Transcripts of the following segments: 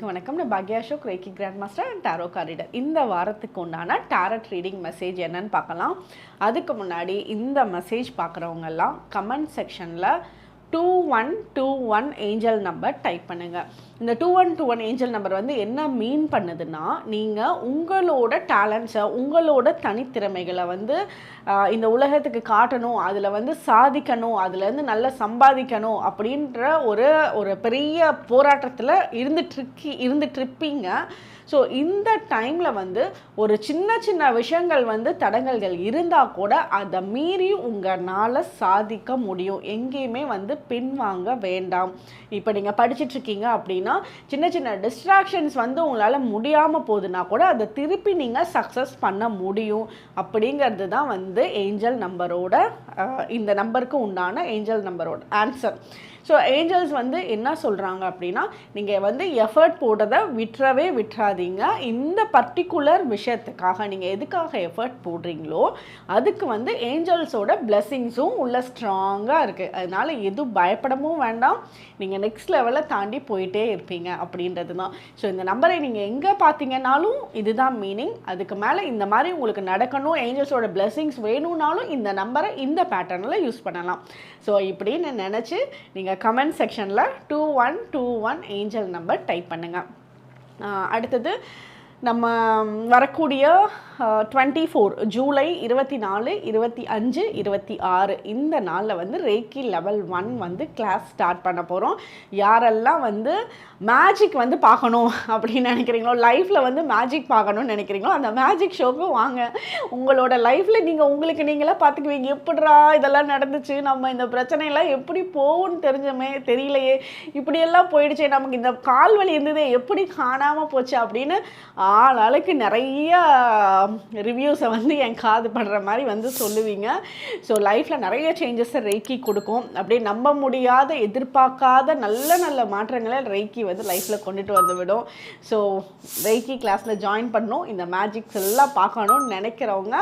ரசிகங்கள் வணக்கம். நான் Bhagya Ashok reiki grand master and tarot card reader இந்த வாரத்துக்கு உண்டான டேரட் ரீடிங் மெசேஜ் என்னன்னு பார்க்கலாம். அதுக்கு முன்னாடி இந்த மெசேஜ் பார்க்குறவங்கெல்லாம் கமெண்ட் செக்ஷனில் two one two one angel number type பண்ணுங்கள் இந்த two one two one angel number வந்து என்ன மீன் பண்ணுதுன்னா நீங்கள் உங்களோட டேலண்ட்ஸை உங்களோட தனித்திறமைகளை வந்து இந்த உலகத்துக்கு காட்டணும் அதில் வந்து சாதிக்கணும் அதுலேருந்து நல்லா சம்பாதிக்கணும் அப்படின்ற ஒரு ஒரு பெரிய போராட்டத்தில் இருந்துட்டுருக்கி இருந்துட்டுருப்பீங்க ஸோ இந்த டைமில் வந்து ஒரு சின்ன சின்ன விஷயங்கள் வந்து தடங்கல்கள் இருந்தால் கூட அதை மீறி உங்களால் சாதிக்க முடியும். எங்கேயுமே வந்து பின்வாங்க வேண்டாம். இப்போ நீங்கள் படிச்சிட்ருக்கீங்க அப்படின்னா சின்ன சின்ன டிஸ்ட்ராக்ஷன்ஸ் வந்து உங்களால் முடியாமல் போகுதுன்னா கூட அதை திருப்பி நீங்கள் சக்ஸஸ் பண்ண முடியும். அப்படிங்கிறது தான் வந்து ஏஞ்சல் நம்பரோட இந்த நம்பருக்கு உண்டான ஏஞ்சல் நம்பரோட ஆன்சர் ஸோ ஏஞ்சல்ஸ் வந்து என்ன சொல்கிறாங்க அப்படின்னா நீங்கள் வந்து எஃபர்ட் போடுறத விட்டுறவே விட்டுறாதீங்க. இந்த பர்டிகுலர் விஷயத்துக்காக நீங்கள் எதுக்காக எஃபர்ட் போடுறீங்களோ அதுக்கு வந்து ஏஞ்சல்ஸோட பிளெஸ்ஸிங்ஸும் உள்ள ஸ்ட்ராங்காக இருக்குது அதனால் எதுவும் பயப்படவும் வேண்டாம். நீங்கள் நெக்ஸ்ட் லெவலை தாண்டி போயிட்டே இருப்பீங்க அப்படின்றது தான். ஸோ இந்த நம்பரை நீங்கள் எங்கே பார்த்தீங்கன்னாலும் இதுதான் மீனிங் அதுக்கு மேலே இந்த மாதிரி உங்களுக்கு நடக்கணும் ஏஞ்சல்ஸோட பிளெஸ்ஸிங்ஸ் வேணும்னாலும் இந்த நம்பரை இந்த பேட்டர்னில் யூஸ் பண்ணலாம். ஸோ இப்படின்னு நினச்சி நீங்கள் கமெண்ட் செக்ஷனில் two one two one angel number type பண்ணுங்கள் அடுத்தது நம்ம வரக்கூடிய டுவெண்ட்டி ஃபோர் ஜூலை இருபத்தி நாலு இருபத்தி அஞ்சு இருபத்தி ஆறு இந்த நாளில் வந்து ரேக்கி லெவல் ஒன் வந்து கிளாஸ் ஸ்டார்ட் பண்ண போகிறோம் யாரெல்லாம் வந்து மேஜிக் வந்து பார்க்கணும் அப்படின்னு நினைக்கிறீங்களோ லைஃப்பில் வந்து மேஜிக் பார்க்கணும்னு நினைக்கிறீங்களோ அந்த மேஜிக் ஷோக்கு வாங்க. உங்களோட லைஃப்பில் நீங்கள் உங்களுக்கு நீங்களே பார்த்துக்குவீங்க. எப்படிரா இதெல்லாம் நடந்துச்சு? நம்ம இந்த பிரச்சனையெல்லாம் எப்படி போகும்னு தெரிஞ்சமே தெரியலையே. இப்படியெல்லாம் போயிடுச்சே நமக்கு இந்த கால் வலி இருந்ததே எப்படி காணாமல் போச்சு அப்படின்னு ஆள் ஆளுக்கு நிறைய ரிவ்யூஸை வந்து என் காது படுற மாதிரி வந்து சொல்லுவீங்க. ஸோ லைஃப்பில் நிறைய சேஞ்சஸை ரெய்க்கி கொடுக்கும். அப்படியே நம்ப முடியாத எதிர்பார்க்காத நல்ல நல்ல மாற்றங்களை ரெய்க்கி வந்து லைஃப்பில் கொண்டுட்டு வந்து விடும். ஸோ ரெய்க்கி கிளாஸில் ஜாயின் பண்ணணும். இந்த மேஜிக்ஸ் எல்லாம் பார்க்கணும்னு நினைக்கிறவங்க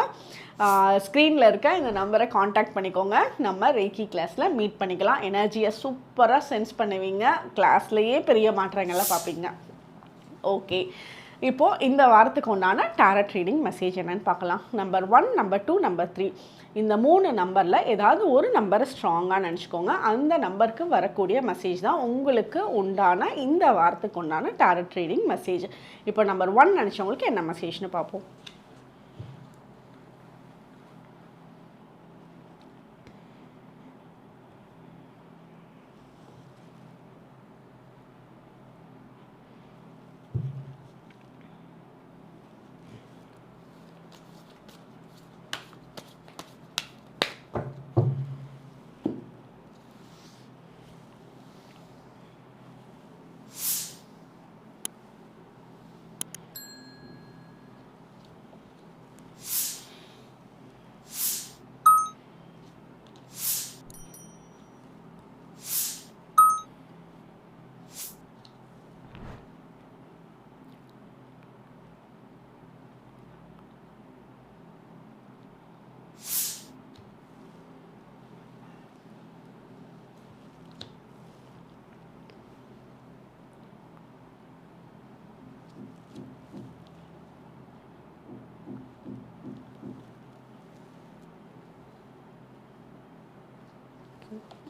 ஸ்க்ரீனில் இருக்க இந்த நம்பரை காண்டாக்ட் பண்ணிக்கோங்க. நம்ம ரேக்கி கிளாஸில் மீட் பண்ணிக்கலாம். எனர்ஜியை சூப்பராக சென்ஸ் பண்ணுவீங்க. கிளாஸ்லேயே பெரிய மாற்றங்களை பார்ப்பீங்க. ஓகே இப்போது இந்த வாரத்துக்கு உண்டான டேரட் ட்ரீடிங் மெசேஜ் என்னன்னு பார்க்கலாம். Number one number two number three இந்த மூணு நம்பரில் ஏதாவது ஒரு நம்பரை ஸ்ட்ராங்காக நினச்சிக்கோங்க. அந்த நம்பருக்கு வரக்கூடிய மெசேஜ் தான் உங்களுக்கு உண்டான இந்த வாரத்துக்கு உண்டான டேரட் ட்ரீடிங் மெசேஜ் இப்போ நம்பர் ஒன் நினச்சவங்களுக்கு என்ன மெசேஜ்னு பார்ப்போம்.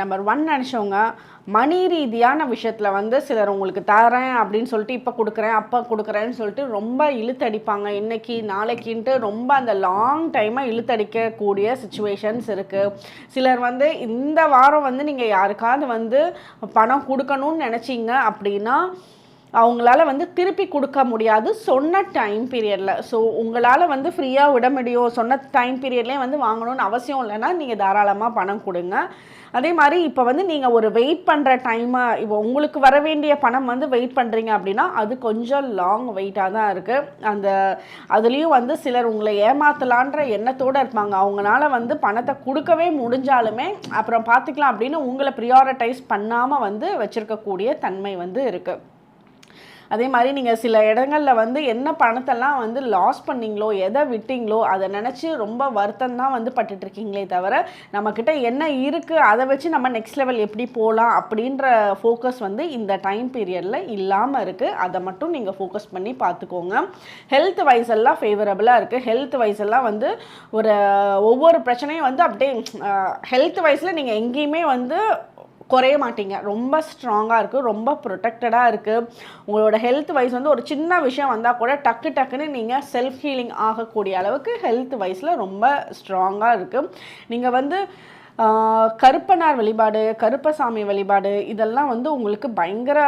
நம்பர் ஒன் நினச்சவங்க மணி ரீதியான விஷயத்தில் வந்து சிலர் உங்களுக்கு தரேன் அப்படின்னு சொல்லிட்டு இப்போ கொடுக்குறேன் அப்போ கொடுக்குறேன்னு சொல்லிட்டு ரொம்ப இழுத்தடிப்பாங்க. இன்றைக்கி நாளைக்கின்ட்டு ரொம்ப அந்த லாங் டைமாக இழுத்தடிக்கக்கூடிய சுச்சுவேஷன்ஸ் இருக்குது சிலர் வந்து இந்த வாரம் வந்து நீங்கள் யாருக்காவது வந்து பணம் கொடுக்கணும்னு நினச்சிங்க அப்படின்னா அவங்களால வந்து திருப்பி கொடுக்க முடியாது. சொன்ன டைம் பீரியடில் ஸோ உங்களால் வந்து ஃப்ரீயாக விட முடியும். சொன்ன டைம் பீரியட்லேயே வந்து வாங்கணும்னு அவசியம் இல்லைன்னா நீங்கள் தாராளமாக பணம் கொடுங்க. அதே மாதிரி இப்போ வந்து நீங்கள் ஒரு வெயிட் பண்ணுற டைமை இப்போ உங்களுக்கு வர வேண்டிய பணம் வந்து வெயிட் பண்ணுறீங்க அப்படின்னா அது கொஞ்சம் லாங் வெயிட்டாக தான் இருக்குது அந்த அதுலேயும் வந்து சிலர் உங்களை ஏமாத்தலான்ற எண்ணத்தோடு இருப்பாங்க. அவங்களால வந்து பணத்தை கொடுக்கவே முடிஞ்சாலுமே அப்புறம் பார்த்துக்கலாம் அப்படின்னு உங்களை ப்ரியாரிட்டைஸ் பண்ணாமல் வந்து வச்சுருக்கக்கூடிய தன்மை வந்து இருக்குது அதே மாதிரி நீங்கள் சில இடங்களில் வந்து என்ன பணத்தெல்லாம் வந்து லாஸ் பண்ணீங்களோ எதை விட்டீங்களோ அதை நினச்சி ரொம்ப வருத்தம் தான் வந்து பட்டுட்ருக்கீங்களே தவிர நம்மக்கிட்ட என்ன இருக்குது அதை வச்சு நம்ம நெக்ஸ்ட் லெவல் எப்படி போகலாம் அப்படின்ற ஃபோக்கஸ் வந்து இந்த டைம் பீரியடில் இல்லாமல் இருக்குது அதை மட்டும் நீங்கள் ஃபோக்கஸ் பண்ணி பார்த்துக்கோங்க. ஹெல்த் வைஸ் எல்லாம் ஃபேவரபுளாக இருக்குது ஹெல்த் வைஸ் எல்லாம் வந்து ஒரு ஒவ்வொரு பிரச்சனையும் வந்து அப்படியே ஹெல்த் வைஸில் நீங்கள் எங்கேயுமே வந்து குறைய மாட்டீங்க. ரொம்ப ஸ்ட்ராங்காக இருக்குது ரொம்ப ப்ரொடெக்டடாக இருக்குது உங்களோட ஹெல்த் வைஸ் வந்து ஒரு சின்ன விஷயம் வந்தால் கூட டக்கு டக்குன்னு நீங்கள் செல்ஃப் ஹீலிங் ஆகக்கூடிய அளவுக்கு ஹெல்த் வைஸில் ரொம்ப ஸ்ட்ராங்காக இருக்குது நீங்கள் வந்து கருப்பனார் வழிபாடு கருப்பசாமி வழிபாடு இதெல்லாம் வந்து உங்களுக்கு பயங்கர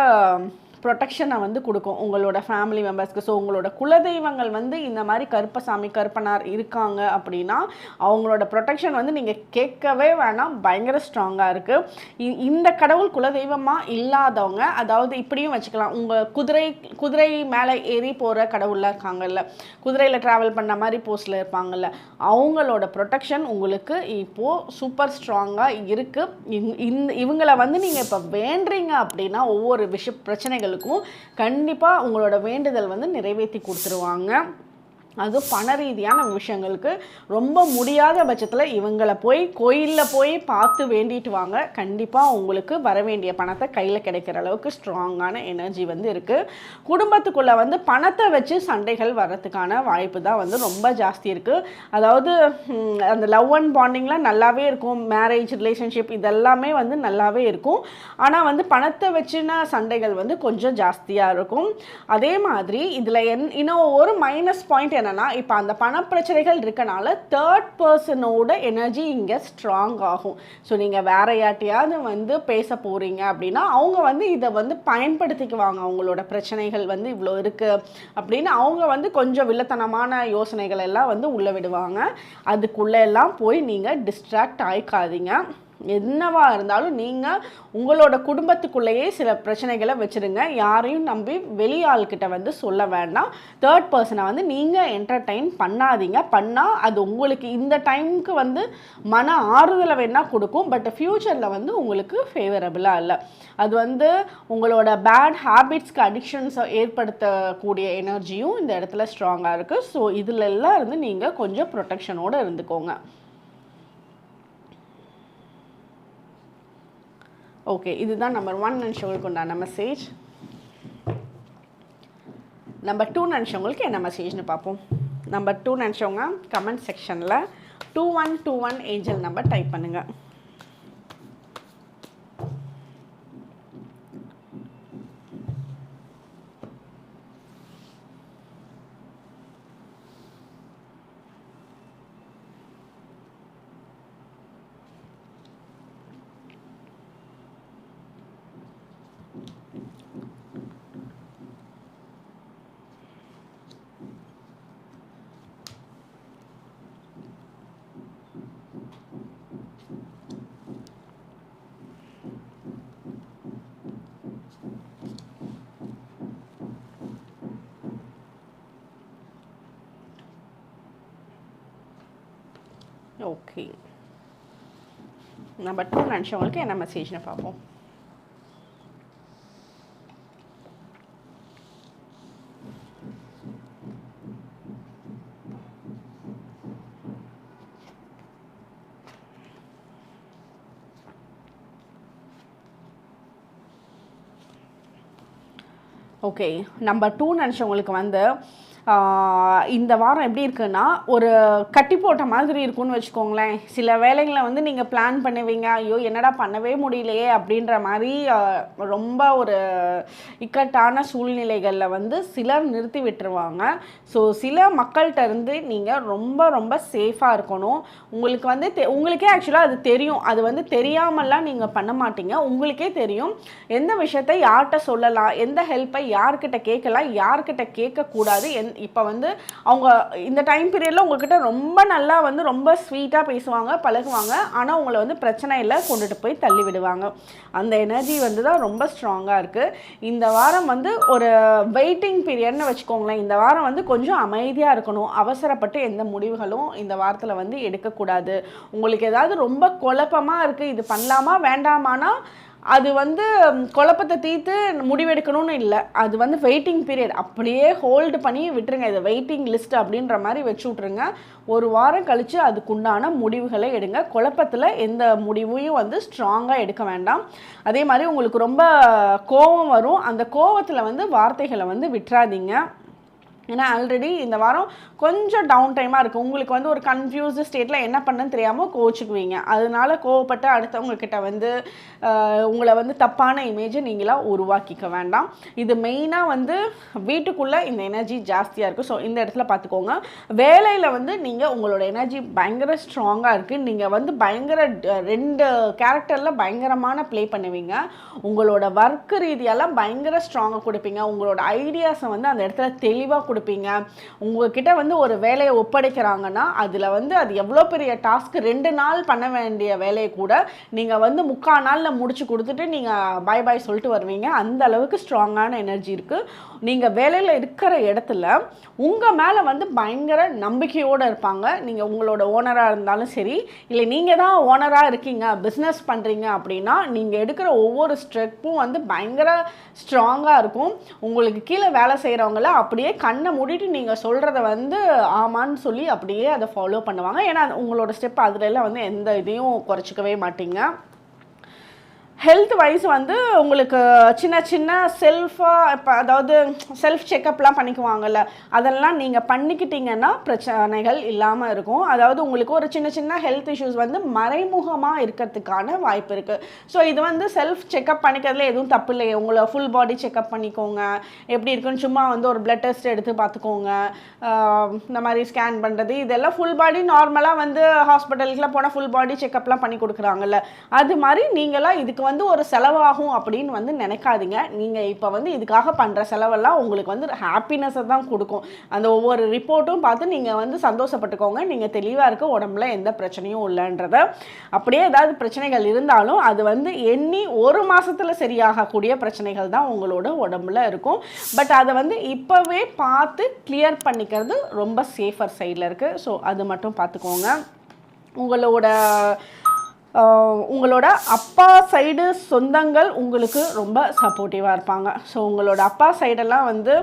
ப்ரொடெக்ஷனை வந்து கொடுக்கும் உங்களோட ஃபேமிலி மெம்பர்ஸ்க்கு ஸோ உங்களோட குலதெய்வங்கள் வந்து இந்த மாதிரி கருப்பசாமி கருப்பனார் இருக்காங்க அப்படின்னா அவங்களோட ப்ரொடெக்ஷன் வந்து நீங்கள் கேட்கவே வேணாம். பயங்கர ஸ்ட்ராங்காக இருக்குது இந்த கடவுள் குலதெய்வமாக இல்லாதவங்க அதாவது இப்படியும் வச்சுக்கலாம். உங்கள் குதிரை குதிரை மேலே ஏறி போகிற கடவுளில் இருக்காங்கல்ல குதிரையில் ட்ராவல் பண்ண மாதிரி போஸ்டில் இருப்பாங்கல்ல அவங்களோட ப்ரொடெக்ஷன் உங்களுக்கு இப்போது சூப்பர் ஸ்ட்ராங்காக இருக்குது இந்த இவங்களை வந்து நீங்கள் இப்போ வேண்டுறீங்க அப்படின்னா ஒவ்வொரு விஷ பிரச்சனைகள் விஷயங்களுக்கும் கண்டிப்பாக உங்களோட வேண்டுதல் வந்து நிறைவேற்றி கொடுத்துருவாங்க. அதுவும் பண ரீதியான விஷயங்களுக்கு ரொம்ப முடியாத பட்சத்தில் இவங்களை போய் கோயிலில் போய் பார்த்து வேண்டிட்டு வாங்க. கண்டிப்பாக உங்களுக்கு வர வேண்டிய பணத்தை கையில் கிடைக்கிற அளவுக்கு ஸ்ட்ராங்கான எனர்ஜி வந்து இருக்குது குடும்பத்துக்குள்ளே வந்து பணத்தை வச்சு சண்டைகள் வர்றதுக்கான வாய்ப்பு தான் வந்து ரொம்ப ஜாஸ்தி இருக்குது அதாவது அந்த லவ் அண்ட் பாண்டிங்லாம் நல்லாவே இருக்கும். மேரேஜ் ரிலேஷன்ஷிப் இதெல்லாமே வந்து நல்லாவே இருக்கும். ஆனால் வந்து பணத்தை வச்சுன சண்டைகள் வந்து கொஞ்சம் ஜாஸ்தியாக இருக்கும். அதே மாதிரி இதில் என் இன்னும் ஒரு மைனஸ் பாயிண்ட் என்னென்னா இப்போ அந்த பணப்பிரச்சனைகள் இருக்கனால தேர்ட் பர்சனோட எனர்ஜி இங்கே ஸ்ட்ராங் ஆகும். ஸோ நீங்கள் வேற யார்ட்டையாவது வந்து பேச போகிறீங்க அப்படின்னா அவங்க வந்து இதை வந்து பயன்படுத்திக்குவாங்க. அவங்களோட பிரச்சனைகள் வந்து இவ்வளோ இருக்குது அப்படின்னு அவங்க வந்து கொஞ்சம் வில்லத்தனமான யோசனைகள் எல்லாம் வந்து உள்ளே விடுவாங்க. அதுக்குள்ளே எல்லாம் போய் நீங்கள் டிஸ்ட்ராக்ட் ஆயிக்காதீங்க. என்னவா இருந்தாலும் நீங்கள் உங்களோட குடும்பத்துக்குள்ளேயே சில பிரச்சனைகளை வச்சுருங்க. யாரையும் நம்பி வெளி ஆள்கிட்ட வந்து சொல்ல வேண்டாம். தேர்ட் பர்சனை வந்து நீங்கள் என்டர்டெயின் பண்ணாதீங்க. பண்ணால் அது உங்களுக்கு இந்த டைமுக்கு வந்து மன ஆறுதலை வேணால் கொடுக்கும். பட் ஃப்யூச்சரில் வந்து உங்களுக்கு ஃபேவரபுளாக இல்லை. அது வந்து உங்களோட பேட் ஹேபிட்ஸ்க்கு அடிக்ஷன்ஸை ஏற்படுத்தக்கூடிய எனர்ஜியும் இந்த இடத்துல ஸ்ட்ராங்காக இருக்குது ஸோ இதில் எல்லாம் இருந்து நீங்கள் கொஞ்சம் ப்ரொடெக்ஷனோடு இருந்துக்கோங்க. ஓகே இதுதான் நம்பர் ஒன் நினச்சவங்களுக்கு உண்டான மெசேஜ் நம்பர் டூ நினச்சவங்களுக்கு என்ன மெசேஜ்னு பார்ப்போம். நம்பர் டூ நினச்சவங்க கமெண்ட் செக்ஷனில் two one two one angel number type பண்ணுங்கள் ஓகே நம்பர் டூ நினச்சவங்களுக்கு என்ன மெசேஜ்னு பார்ப்போம் ஓகே நம்பர் டூ நினச்சவங்களுக்கு வந்து இந்த வாரம் எப்படி இருக்குன்னா ஒரு கட்டி போட்ட மாதிரி இருக்கும்னு வச்சுக்கோங்களேன். சில வேலைகளை வந்து நீங்கள் பிளான் பண்ணுவீங்க. ஐயோ என்னடா பண்ணவே முடியலையே அப்படின்ற மாதிரி ரொம்ப ஒரு இக்கட்டான சூழ்நிலைகளில் வந்து சிலர் நிறுத்தி விட்டுருவாங்க. ஸோ சில மக்கள்கிட்ட இருந்து நீங்கள் ரொம்ப ரொம்ப சேஃபாக இருக்கணும். உங்களுக்கு வந்து தெ உங்களுக்கே ஆக்சுவலாக அது தெரியும். அது வந்து தெரியாமலாம் நீங்கள் பண்ண மாட்டீங்க. உங்களுக்கே தெரியும். எந்த விஷயத்தை யார்கிட்ட சொல்லலாம்? எந்த ஹெல்ப்பை யார்கிட்ட கேட்கலாம்? யார்கிட்ட கேட்கக்கூடாது? எந்த இப்போ வந்து அவங்க இந்த டைம் பீரியடில் உங்ககிட்ட ரொம்ப நல்லா வந்து ரொம்ப ஸ்வீட்டாக பேசுவாங்க பழகுவாங்க. ஆனால் உங்களை வந்து பிரச்சனையில் கொண்டுட்டு போய் தள்ளி விடுவாங்க. அந்த எனர்ஜி வந்து தான் ரொம்ப ஸ்ட்ராங்காக இருக்குது இந்த வாரம் வந்து ஒரு வெயிட்டிங் பீரியட்னு வச்சுக்கோங்களேன். இந்த வாரம் வந்து கொஞ்சம் அமைதியாக இருக்கணும். அவசரப்பட்டு எந்த முடிவுகளும் இந்த வாரத்தில் வந்து எடுக்கக்கூடாது. உங்களுக்கு ஏதாவது ரொம்ப குழப்பமாக இருக்குது இது பண்ணலாமா வேண்டாமானா அது வந்து குழப்பத்தை தீர்த்து முடிவெடுக்கணும்னு இல்லை. அது வந்து வெயிட்டிங் பீரியட் அப்படியே ஹோல்டு பண்ணி விட்டுருங்க. இது வெயிட்டிங் லிஸ்ட் அப்படின்ற மாதிரி வச்சு விட்ருங்க ஒரு வாரம் கழித்து அதுக்குண்டான முடிவுகளை எடுங்க. குழப்பத்தில் எந்த முடிவையும் வந்து ஸ்ட்ராங்காக எடுக்க வேண்டாம். அதே மாதிரி உங்களுக்கு ரொம்ப கோபம் வரும். அந்த கோவத்தில் வந்து வார்த்தைகளை வந்து விட்டுறாதீங்க. ஏன்னா ஆல்ரெடி இந்த வாரம் கொஞ்சம் டவுன் டைமாக இருக்குது உங்களுக்கு வந்து ஒரு கன்ஃபியூஸ்டு ஸ்டேட்டில் என்ன பண்ணுன்னு தெரியாமல் கோச்சுக்குவீங்க. அதனால கோவப்பட்டு அடுத்தவங்கக்கிட்ட வந்து உங்களை வந்து தப்பான இமேஜை நீங்களாக உருவாக்கிக்க வேண்டாம். இது மெயினாக வந்து வீட்டுக்குள்ளே இந்த எனர்ஜி ஜாஸ்தியாக இருக்குது ஸோ இந்த இடத்துல பார்த்துக்கோங்க வேலையில் வந்து நீங்கள் உங்களோட எனர்ஜி பயங்கர ஸ்ட்ராங்காக இருக்குது நீங்கள் வந்து பயங்கர ரெண்டு கேரக்டரில் பயங்கரமான ப்ளே பண்ணுவீங்க. உங்களோட ஒர்க் ரீதியெல்லாம் பயங்கர ஸ்ட்ராங்காக கொடுப்பீங்க. உங்களோட ஐடியாஸை வந்து அந்த இடத்துல தெளிவாக கொடுப்பீங்க. உங்ககிட்ட வந்து ஒரு வேலையை ஒப்படைக்கிறாங்கன்னா அதில் வந்து அது எவ்வளோ பெரிய டாஸ்க் ரெண்டு நாள் பண்ண வேண்டிய வேலையை கூட நீங்கள் வந்து முக்கால் நாளில் முடிச்சு கொடுத்துட்டு நீங்கள் பை பாய் சொல்லிட்டு வருவீங்க. அந்த அளவுக்கு ஸ்ட்ராங்கான எனர்ஜி இருக்குது நீங்கள் வேலையில் இருக்கிற இடத்துல உங்கள் மேலே வந்து பயங்கர நம்பிக்கையோடு இருப்பாங்க. நீங்கள் உங்களோட ஓனராக இருந்தாலும் சரி இல்லை நீங்கள் தான் ஓனராக இருக்கீங்க பிஸ்னஸ் பண்ணுறீங்க அப்படின்னா நீங்கள் எடுக்கிற ஒவ்வொரு ஸ்டெப்பும் வந்து பயங்கர ஸ்ட்ராங்காக இருக்கும். உங்களுக்கு கீழே வேலை செய்கிறவங்கள அப்படியே கண் கண்ணை மூடிட்டு நீங்கள் சொல்கிறத வந்து ஆமான்னு சொல்லி அப்படியே அதை ஃபாலோ பண்ணுவாங்க. ஏன்னா உங்களோட ஸ்டெப் அதுலெல்லாம் வந்து எந்த இதையும் குறைச்சிக்கவே மாட்டீங்க. ஹெல்த் வைஸ் வந்து உங்களுக்கு சின்ன சின்ன செல்ஃபாக இப்போ அதாவது செல்ஃப் செக்கப்லாம் பண்ணிக்குவாங்கல்ல அதெல்லாம் நீங்கள் பண்ணிக்கிட்டீங்கன்னா பிரச்சனைகள் இல்லாமல் இருக்கும். அதாவது உங்களுக்கு ஒரு சின்ன சின்ன ஹெல்த் இஷ்யூஸ் வந்து மறைமுகமாக இருக்கிறதுக்கான வாய்ப்பு இருக்குது ஸோ இது வந்து செல்ஃப் செக்கப் பண்ணிக்கிறதுல எதுவும் தப்பு இல்லையே. உங்களை ஃபுல் பாடி செக்கப் பண்ணிக்கோங்க. எப்படி இருக்குன்னு சும்மா வந்து ஒரு பிளட் டெஸ்ட் எடுத்து பார்த்துக்கோங்க. இந்த மாதிரி ஸ்கேன் பண்ணுறது இதெல்லாம் ஃபுல் பாடி நார்மலாக வந்து ஹாஸ்பிட்டலுக்குலாம் போனால் ஃபுல் பாடி செக்கப்லாம் பண்ணி கொடுக்குறாங்கல்ல. அது மாதிரி நீங்களாம் இதுக்கு வந்து ஒரு செலவாகும் அப்படின்னு வந்து நினைக்காதீங்க. நீங்கள் இப்போ வந்து இதுக்காக பண்ணுற செலவெல்லாம் உங்களுக்கு வந்து ஹாப்பினஸை தான் கொடுக்கும். அந்த ஒவ்வொரு ரிப்போர்ட்டும் பார்த்து நீங்கள் வந்து சந்தோஷப்பட்டுக்கோங்க. நீங்கள் தெளிவாக இருக்க உடம்புல எந்த பிரச்சனையும் இல்லைன்றத. அப்படியே ஏதாவது பிரச்சனைகள் இருந்தாலும் அது வந்து எண்ணி ஒரு மாதத்தில் சரியாகக்கூடிய பிரச்சனைகள் தான் உங்களோட உடம்புல இருக்கும். பட் அதை வந்து இப்போவே பார்த்து கிளியர் பண்ணிக்கிறது ரொம்ப சேஃபர் சைடில் இருக்குது ஸோ அது மட்டும் பார்த்துக்கோங்க. உங்களோட உங்களோட அப்பா சைடு சொந்தங்கள் உங்களுக்கு ரொம்ப சப்போர்ட்டிவாக இருப்பாங்க. ஸோ உங்களோட அப்பா சைடெல்லாம் வந்து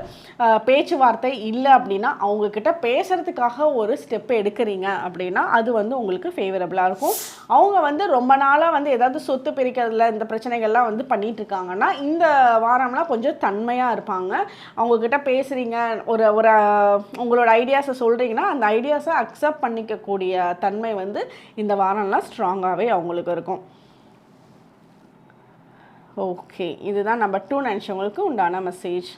பேச்சுவார்த்தை இல்லை அப்படின்னா அவங்கக்கிட்ட பேசுகிறதுக்காக ஒரு ஸ்டெப் எடுக்கிறீங்க அப்படின்னா அது வந்து உங்களுக்கு ஃபேவரபுளாக இருக்கும். அவங்க வந்து ரொம்ப நாளாக வந்து ஏதாவது சொத்து பிரிக்கிறதுல இந்த பிரச்சனைகள்லாம் வந்து பண்ணிகிட்டு இருக்காங்கன்னா இந்த வாரம்லாம் கொஞ்சம் தன்மையாக இருப்பாங்க. அவங்கக்கிட்ட பேசுகிறீங்க ஒரு ஒரு உங்களோட ஐடியாஸை சொல்கிறீங்கன்னா அந்த ஐடியாஸை அக்செப்ட் பண்ணிக்கக்கூடிய தன்மை வந்து இந்த வாரம்லாம் ஸ்ட்ராங்காகவே அவங்களுக்கு இருக்கும். ஓகே இதுதான் நம்பர் டூ நினச்சவங்களுக்கு உண்டான மெசேஜ்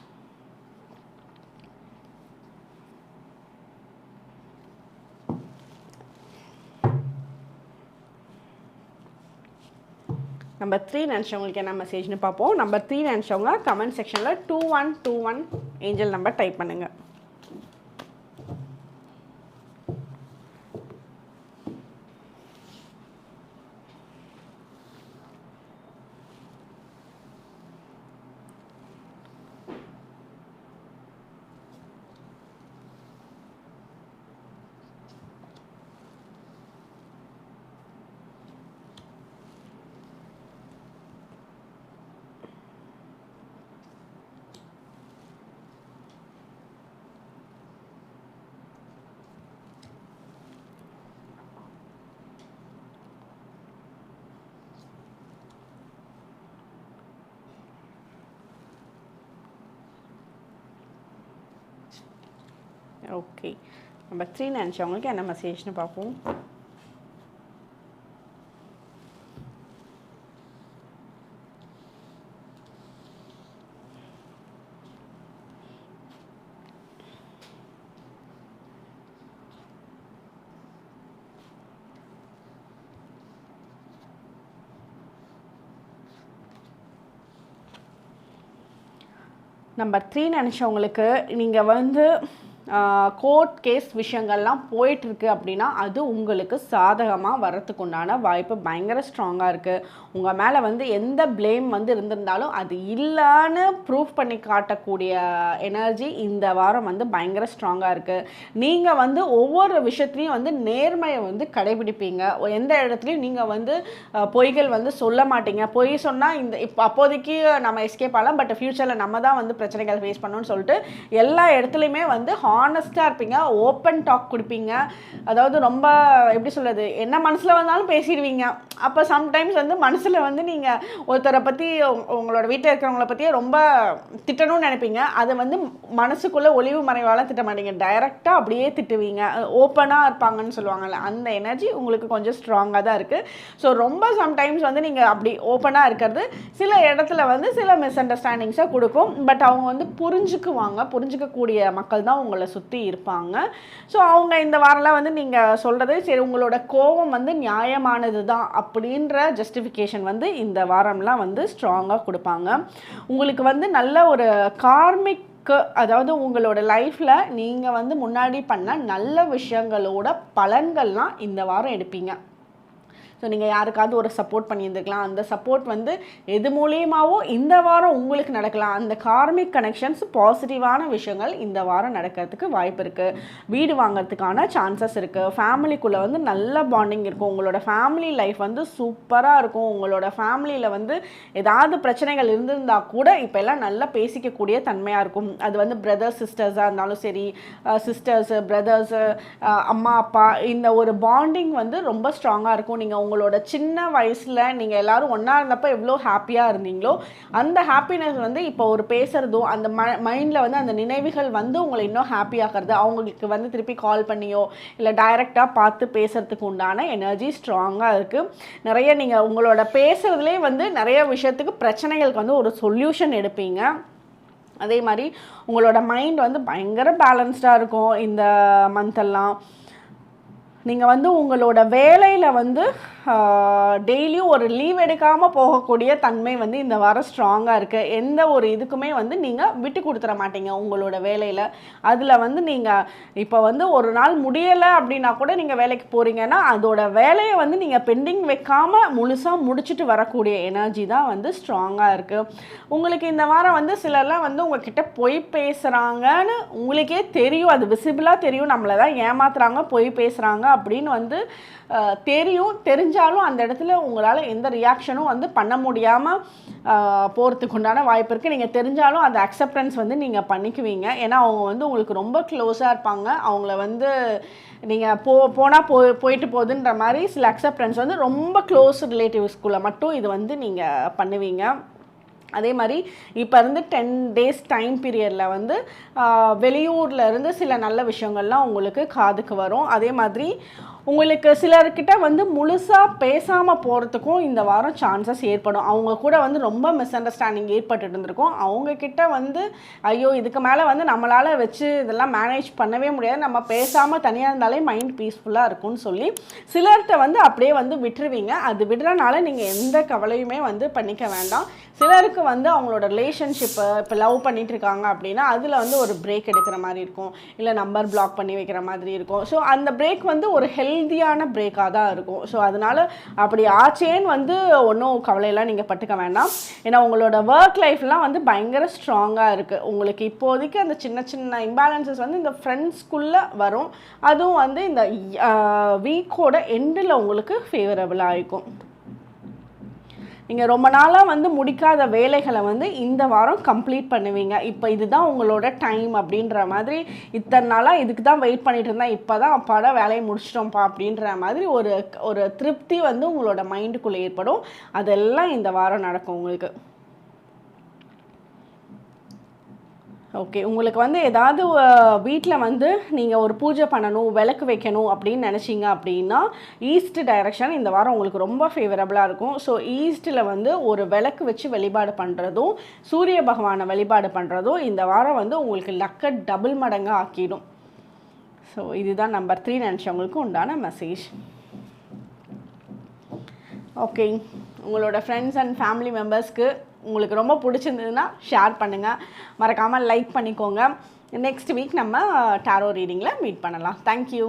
நம்பர் த்ரீ நினச்சவங்களுக்கு என்ன மெசேஜ்னு பார்ப்போம். நம்பர் த்ரீ நினச்சவங்க கமெண்ட் செக்ஷனில் two one two one angel number type பண்ணுங்கள் ஓகே நம்பர் த்ரீ நினச்சவங்களுக்கு என்ன மெசேஜ்னு பார்ப்போம். நம்பர் த்ரீ நினச்சவங்களுக்கு நீங்கள் வந்து கோர்ட் கேஸ் விஷயங்கள்லாம் போயிட்டுருக்கு அப்படின்னா அது உங்களுக்கு சாதகமாக வரத்துக்கு உண்டான வாய்ப்பு பயங்கர ஸ்ட்ராங்காக இருக்குது உங்கள் மேலே வந்து எந்த ப்ளேம் வந்து இருந்திருந்தாலும் அது இல்லைன்னு ப்ரூஃப் பண்ணி காட்டக்கூடிய எனர்ஜி இந்த வாரம் வந்து பயங்கர ஸ்ட்ராங்காக இருக்குது நீங்கள் வந்து ஒவ்வொரு விஷயத்துலையும் வந்து நேர்மையை வந்து கடைபிடிப்பீங்க. எந்த இடத்துலையும் நீங்கள் வந்து பொய்கள் வந்து சொல்ல மாட்டீங்க. பொய் சொன்னால் இந்த இப்போ அப்போதைக்கு நம்ம எஸ்கேப் ஆகலாம். பட் ஃப்யூச்சரில் நம்ம தான் வந்து பிரச்சனைகள் ஃபேஸ் பண்ணோன்னு சொல்லிட்டு எல்லா இடத்துலையுமே வந்து ஹானஸ்ட்டாக இருப்பீங்க ஓப்பன் டாக் கொடுப்பீங்க. அதாவது ரொம்ப எப்படி சொல்கிறது என்ன மனசில் வந்தாலும் பேசிடுவீங்க. அப்போ சம்டைம்ஸ் வந்து மனசில் வந்து நீங்கள் ஒருத்தரை பற்றி உங்களோட வீட்டில் இருக்கிறவங்கள பற்றியே ரொம்ப திட்டணும்னு நினைப்பீங்க. அதை வந்து மனசுக்குள்ளே ஒளிவு மறைவால் திட்ட மாட்டீங்க. டைரெக்டாக அப்படியே திட்டுவீங்க. ஓப்பனாக இருப்பாங்கன்னு சொல்லுவாங்கல்ல அந்த எனர்ஜி உங்களுக்கு கொஞ்சம் ஸ்ட்ராங்காக தான் இருக்குது ஸோ ரொம்ப சம்டைம்ஸ் வந்து நீங்கள் அப்படி ஓப்பனாக இருக்கிறது சில இடத்துல வந்து சில மிஸ் அண்டர்ஸ்டாண்டிங்ஸாக கொடுக்கும். பட் அவங்க வந்து புரிஞ்சுக்குவாங்க. புரிஞ்சுக்கக்கூடிய மக்கள் தான் உங்களை சுற்றி இருப்பாங்க. ஸோ அவங்க இந்த வாரம்லாம் வந்து நீங்கள் சொல்கிறது சரி உங்களோட கோபம் வந்து நியாயமானது தான் அப்படின்ற ஜஸ்டிஃபிகேஷன் வந்து இந்த வாரம்லாம் வந்து ஸ்ட்ராங்காக கொடுப்பாங்க. உங்களுக்கு வந்து நல்ல ஒரு கார்மிக் அதாவது உங்களோட லைஃப்பில் நீங்கள் வந்து முன்னாடி பண்ண நல்ல விஷயங்களோட பலன்கள்லாம் இந்த வாரம் எடுப்பீங்க. ஸோ நீங்கள் யாருக்காவது ஒரு சப்போர்ட் பண்ணியிருந்துருக்கலாம் அந்த சப்போர்ட் வந்து எது மூலியமாகவோ இந்த வாரம் உங்களுக்கு நடக்கலாம். அந்த கார்மிக் கனெக்ஷன்ஸ் பாசிட்டிவான விஷயங்கள் இந்த வாரம் நடக்கிறதுக்கு வாய்ப்பு இருக்குது வீடு வாங்கிறதுக்கான சான்சஸ் இருக்குது ஃபேமிலிக்குள்ளே வந்து நல்ல பாண்டிங் இருக்கும் உங்களோட ஃபேமிலி லைஃப் வந்து சூப்பராக இருக்கும். உங்களோட ஃபேமிலியில் வந்து ஏதாவது பிரச்சனைகள் இருந்திருந்தால் கூட இப்போ எல்லாம் நல்லா பேசிக்கக்கூடிய தன்மையாக இருக்கும். அது வந்து பிரதர்ஸ் சிஸ்டர்ஸாக இருந்தாலும் சரி சிஸ்டர்ஸு பிரதர்ஸு அம்மா அப்பா இந்த ஒரு பாண்டிங் வந்து ரொம்ப ஸ்ட்ராங்காக இருக்கும். நீங்கள் உங்களோட சின்ன வயசில் நீங்கள் எல்லாரும் ஒன்றா இருந்தப்போ எவ்வளோ ஹாப்பியாக இருந்தீங்களோ அந்த ஹாப்பினஸ் வந்து இப்போ ஒரு பேசுகிறதும் அந்த ம மைண்டில் வந்து அந்த நினைவுகள் வந்து உங்களை இன்னும் ஹாப்பியாகிறது அவங்களுக்கு வந்து திருப்பி கால் பண்ணியோ இல்லை டைரெக்டாக பார்த்து பேசுகிறதுக்கு உண்டான எனர்ஜி ஸ்ட்ராங்காக இருக்குது நிறைய நீங்கள் உங்களோட பேசுகிறதுலேயே வந்து நிறைய விஷயத்துக்கு பிரச்சனைகளுக்கு வந்து ஒரு சொல்யூஷன் எடுப்பீங்க. அதே மாதிரி உங்களோட மைண்ட் வந்து பயங்கர பேலன்ஸ்டாக இருக்கும் இந்த மந்த்தெல்லாம் நீங்கள் வந்து உங்களோட வேலையில் வந்து டெய்லியும் ஒரு லீவ் எடுக்காமல் போகக்கூடிய தன்மை வந்து இந்த வாரம் ஸ்ட்ராங்காக இருக்குது எந்த ஒரு இதுக்குமே வந்து நீங்கள் விட்டு கொடுத்துட மாட்டீங்க உங்களோட வேலையில். அதில் வந்து நீங்கள் இப்போ வந்து ஒரு நாள் முடியலை அப்படின்னா கூட நீங்கள் வேலைக்கு போகிறீங்கன்னா அதோட வேலையை வந்து நீங்கள் பெண்டிங் வைக்காமல் முழுசாக முடிச்சுட்டு வரக்கூடிய எனர்ஜி தான் வந்து ஸ்ட்ராங்காக இருக்குது உங்களுக்கு இந்த வாரம் வந்து சிலர்லாம் வந்து உங்ககிட்ட பொய் பேசுகிறாங்கன்னு உங்களுக்கே தெரியும். அது விசிபிளாக தெரியும். நம்மளை தான் ஏமாத்துறாங்க பொய் பேசுகிறாங்க அப்படின்னு வந்து தெரியும். தெரிஞ்சாலும் அந்த இடத்துல உங்களால் எந்த ரியாக்ஷனும் வந்து பண்ண முடியாமல் போகிறதுக்கு உண்டான வாய்ப்பு இருக்குது நீங்கள் தெரிஞ்சாலும் அந்த அக்செப்டன்ஸ் வந்து நீங்கள் பண்ணிக்குவீங்க. ஏன்னா அவங்க வந்து உங்களுக்கு ரொம்ப க்ளோஸாக இருப்பாங்க. அவங்கள வந்து நீங்கள் போ போனால் போ போயிட்டு போகுதுன்ற மாதிரி சில அக்செப்டன்ஸ் வந்து ரொம்ப க்ளோஸ் ரிலேட்டிவ்ஸ்குள்ளே மட்டும் இது வந்து நீங்கள் பண்ணுவீங்க. அதே மாதிரி இப்போ இருந்து டென் டேஸ் டைம் பீரியடில் வந்து வெளியூரில் இருந்து சில நல்ல விஷயங்கள்லாம் உங்களுக்கு காதுக்கு வரும். அதே மாதிரி உங்களுக்கு சிலர்கிட்ட வந்து முழுசாக பேசாமல் போகிறதுக்கும் இந்த வாரம் சான்சஸ் ஏற்படும். அவங்க கூட வந்து ரொம்ப மிஸ் அண்டர்ஸ்டாண்டிங் ஏற்பட்டு இருந்திருக்கும் அவங்கக்கிட்ட வந்து ஐயோ இதுக்கு மேலே வந்து நம்மளால் வச்சு இதெல்லாம் மேனேஜ் பண்ணவே முடியாது. நம்ம பேசாமல் தனியாக இருந்தாலே மைண்ட் பீஸ்ஃபுல்லாக இருக்கும்னு சொல்லி சிலர்கிட்ட வந்து அப்படியே வந்து விட்டுருவீங்க. அது விடுறனால நீங்கள் எந்த கவலையுமே வந்து பண்ணிக்க வேண்டாம். சிலருக்கு வந்து அவங்களோட ரிலேஷன்ஷிப்பை இப்போ லவ் பண்ணிட்டு இருக்காங்க அப்படின்னா அதில் வந்து ஒரு பிரேக் எடுக்கிற மாதிரி இருக்கும். இல்லை நம்பர் பிளாக் பண்ணி வைக்கிற மாதிரி இருக்கும். ஸோ அந்த பிரேக் வந்து ஒரு ஹெல்த்தியான பிரேக்காக தான் இருக்கும். ஸோ அதனால் அப்படி ஆச்சேன்னு வந்து ஒன்றும் கவலையெல்லாம் நீங்கள் பட்டுக்க வேண்டாம். ஏன்னா உங்களோட ஒர்க் லைஃப்லாம் வந்து பயங்கர ஸ்ட்ராங்காக இருக்குது உங்களுக்கு இப்போதைக்கு அந்த சின்ன சின்ன இம்பேலன்சஸ் வந்து இந்த ஃப்ரெண்ட்ஸ்குள்ளே வரும். அதுவும் வந்து இந்த வீக்கோட எண்டில் உங்களுக்கு ஃபேவரபுளாக இருக்கும். நீங்கள் ரொம்ப நாளாக வந்து முடிக்காத வேலைகளை வந்து இந்த வாரம் கம்ப்ளீட் பண்ணுவீங்க. இப்போ இதுதான் உங்களோட டைம் அப்படின்ற மாதிரி இத்தனை நாளாக இதுக்கு தான் வெயிட் பண்ணிட்டு இருந்தேன். இப்போ தான் அப்பாடா வேலையை முடிச்சிட்டோம்ப்பா அப்படின்ற மாதிரி ஒரு ஒரு திருப்தி வந்து உங்களோட மைண்டுக்குள்ளே ஏற்படும். அதெல்லாம் இந்த வாரம் நடக்கும் உங்களுக்கு. ஓகே உங்களுக்கு வந்து ஏதாவது வீட்டில் வந்து நீங்கள் ஒரு பூஜை பண்ணணும் விளக்கு வைக்கணும் அப்படின்னு நினச்சிங்க அப்படின்னா ஈஸ்ட் டைரக்ஷன் இந்த வாரம் உங்களுக்கு ரொம்ப ஃபேவரபுளாக இருக்கும். ஸோ ஈஸ்ட்டில் வந்து ஒரு விளக்கு வச்சு வழிபாடு பண்ணுறதும் சூரிய பகவானை வழிபாடு பண்ணுறதும் இந்த வாரம் வந்து உங்களுக்கு லக்க டபுள் மடங்காக ஆக்கிடும். ஸோ இதுதான் நம்பர் த்ரீ நினச்சவங்களுக்கு உண்டான மெசேஜ் ஓகே உங்களோட ஃப்ரெண்ட்ஸ் அண்ட் ஃபேமிலி மெம்பர்ஸ்க்கு உங்களுக்கு ரொம்ப பிடிச்சிருந்ததுன்னா ஷேர் பண்ணுங்கள் மறக்காமல் லைக் பண்ணிக்கோங்க. நெக்ஸ்ட் வீக் நம்ம டாரோ ரீடிங்கில் மீட் பண்ணலாம். Thank you